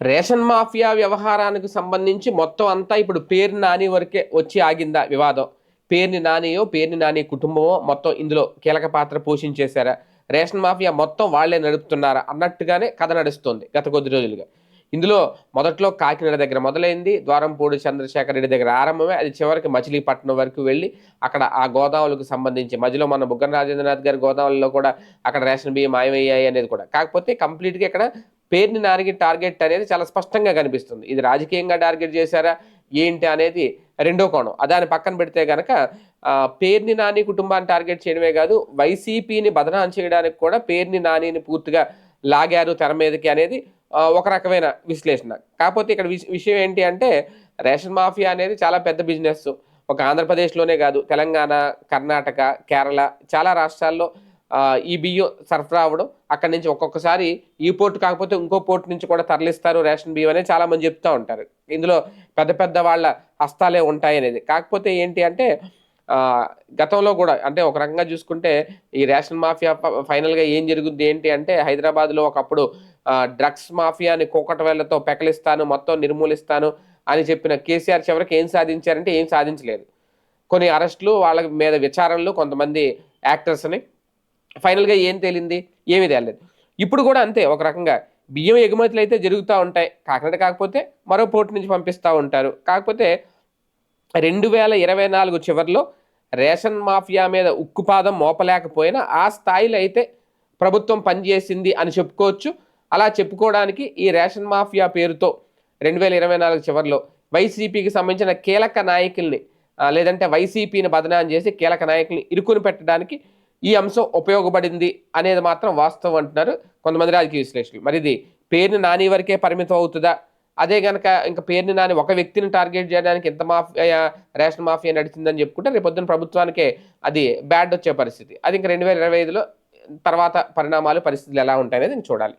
Ration mafia వ్యవహారానికి సంబంధించి మొత్తం అంతా ఇప్పుడు పేరు నాని వరకే వచ్చి ఆగిందా వివాదం. పేరుని నానియో పేరుని నాని కుటుంబమో మొత్తం ఇందులో కీలక పాత్ర పోషించేశారా? రేషన్ మాఫియా మొత్తం వాళ్ళే నడుపుతున్నారా అన్నట్టుగానే కథ నడుస్తుంది గత కొద్ది రోజులుగా. ఇందులో మొదట్లో కాకినాడ దగ్గర మొదలైంది ద్వారంపూడి చంద్రశేఖర్ రెడ్డి దగ్గర ఆరంభమే అది చివరికి మచిలీపట్నం వరకు వెళ్ళి అక్కడ ఆ గోదావరికి సంబంధించి మధ్యలో మన బుగ్గన రాజేంద్రనాథ్ గారి గోదావరిలో కూడా అక్కడ రేషన్ బియ్యం మాయమయ్యాయి అనేది కూడా. కాకపోతే కంప్లీట్గా ఇక్కడ పేరుని నానికి టార్గెట్ అనేది చాలా స్పష్టంగా కనిపిస్తుంది. ఇది రాజకీయంగా టార్గెట్ చేశారా? ఏంటి అనేది రెండో కోణం. దాన్ని పక్కన పెడితే కనుక పేర్ని నాని కుటుంబాన్ని టార్గెట్ చేయడమే కాదు వైసీపీని బదనాం చేయడానికి కూడా పేర్ని నానిని పూర్తిగా లాగారు తెర మీదకి అనేది ఒక రకమైన విశ్లేషణ. కాకపోతే ఇక్కడ విష- విషయం ఏంటి అంటే రేషన్ మాఫియా అనేది చాలా పెద్ద బిజినెస్ ఒక ఆంధ్రప్రదేశ్లోనే కాదు తెలంగాణ కర్ణాటక కేరళ చాలా రాష్ట్రాల్లో ఈ బియ్యం సరఫరా అవ్వడం అక్కడి నుంచి ఒక్కొక్కసారి ఈ పోర్టు కాకపోతే ఇంకో పోర్టు నుంచి కూడా తరలిస్తారు రేషన్ బియ్యం అనేది చాలా మంది చెప్తూ ఉంటారు. ఇందులో పెద్ద పెద్ద వాళ్ళ హస్తాలే ఉంటాయి అనేది కాకపోతే ఏంటి అంటే గతంలో కూడా అంటే ఒక రకంగా చూసుకుంటే ఈ రేషన్ మాఫియా ఫైనల్గా ఏం జరుగుద్ది ఏంటి అంటే హైదరాబాద్లో ఒకప్పుడు డ్రగ్స్ మాఫియాని కోకటవేళ్ళతో పెకలిస్తాను మొత్తం నిర్మూలిస్తాను అని చెప్పిన కేసీఆర్ చివరికి ఏం సాధించారంటే ఏం సాధించలేదు. కొన్ని అరెస్టులు వాళ్ళ మీద విచారణలు కొంతమంది యాక్టర్స్ని ఫైనల్గా ఏం తేలింది? ఏమీ తేలలేదు. ఇప్పుడు కూడా అంతే ఒక రకంగా. బియ్యం ఎగుమతులు అయితే జరుగుతూ ఉంటాయి. కాకినాడ కాకపోతే మరో పోర్టు నుంచి పంపిస్తూ ఉంటారు. కాకపోతే రెండు వేల ఇరవై నాలుగు చివరిలో రేషన్ మాఫియా మీద ఉక్కుపాదం మోపలేకపోయినా ఆ స్థాయిలో అయితే ప్రభుత్వం పనిచేసింది అని చెప్పుకోవచ్చు. అలా చెప్పుకోవడానికి ఈ రేషన్ మాఫియా పేరుతో రెండు వేల ఇరవై నాలుగు చివరిలో వైసీపీకి సంబంధించిన కీలక నాయకుల్ని లేదంటే వైసీపీని బదనాం చేసి కీలక నాయకుల్ని ఇరుకుని పెట్టడానికి ఈ అంశం ఉపయోగపడింది అనేది మాత్రం వాస్తవం అంటున్నారు కొంతమంది రాజకీయ విశ్లేషకులు. మరి ఇది పేరుని నాని వరకే పరిమితం అవుతుందా? అదే కనుక ఇంకా పేరుని నాని ఒక వ్యక్తిని టార్గెట్ చేయడానికి ఎంత మాఫియా రేషన్ మాఫియా నడిచిందని చెప్పుకుంటే రేపు ప్రభుత్వానికే అది బ్యాడ్ వచ్చే పరిస్థితి. అది ఇంకా రెండు వేల ఇరవై ఐదులో తర్వాత పరిణామాలు పరిస్థితులు ఎలా ఉంటాయనేది చూడాలి.